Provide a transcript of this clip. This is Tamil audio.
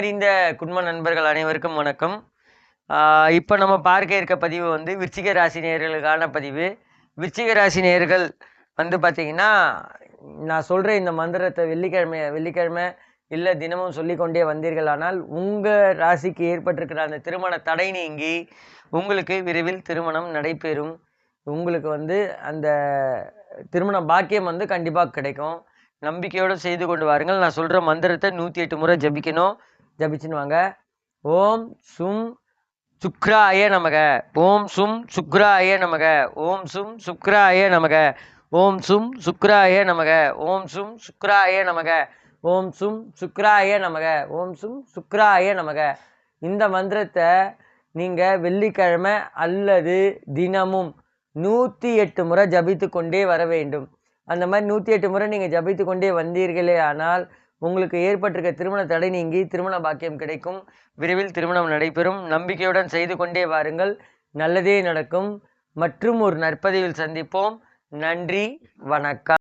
அறிந்த குடும்ப நண்பர்கள் அனைவருக்கும் வணக்கம். இப்போ நம்ம பார்க்க இருக்க பதிவு வந்து விருச்சிக ராசி நேர்களுக்கான பதிவு. விருச்சிக ராசி நேயர்கள் வந்து பார்த்தீங்கன்னா நான் சொல்கிற இந்த மந்திரத்தை வெள்ளிக்கிழமை வெள்ளிக்கிழமை இல்லை தினமும் சொல்லிக்கொண்டே வந்தீர்கள். ஆனால் உங்கள் ராசிக்கு ஏற்பட்டிருக்கிற அந்த திருமண தடை நீங்கி உங்களுக்கு விரைவில் திருமணம் நடைபெறும். உங்களுக்கு வந்து அந்த திருமண பாக்கியம் வந்து கண்டிப்பாக கிடைக்கும். நம்பிக்கையோடு செய்து கொண்டு வாருங்கள். நான் சொல்கிற மந்திரத்தை நூற்றி எட்டு முறை ஜபிக்கணும். ஜபிச்சுன்னு வாங்க ஓம் சும் சுக்ராய நமக. ஓம் சும் சுக்ராய நமக. ஓம் சும் சுக்ராய நமக. ஓம் சும் சுக்ராய நமக. ஓம் சும் சுக்ராய நமக. ஓம் சும் சுக்ராய நமக. ஓம் சும் சுக்ராய நமக. இந்த மந்திரத்தை நீங்கள் வெள்ளிக்கிழமை அல்லது தினமும் நூற்றி எட்டு முறை ஜபித்து கொண்டே வர வேண்டும். அந்த மாதிரி நூற்றி எட்டு முறை நீங்கள் ஜபித்து கொண்டே வந்தீர்களே ஆனால் உங்களுக்கு ஏற்பட்டிருக்க திருமண தடை நீங்கி திருமண பாக்கியம் கிடைக்கும். விரைவில் திருமணம் நடைபெறும். நம்பிக்கையுடன் செய்து கொண்டே வாருங்கள். நல்லதே நடக்கும். மற்றும் ஒரு நற்பதிவில் சந்திப்போம். நன்றி. வணக்கம்.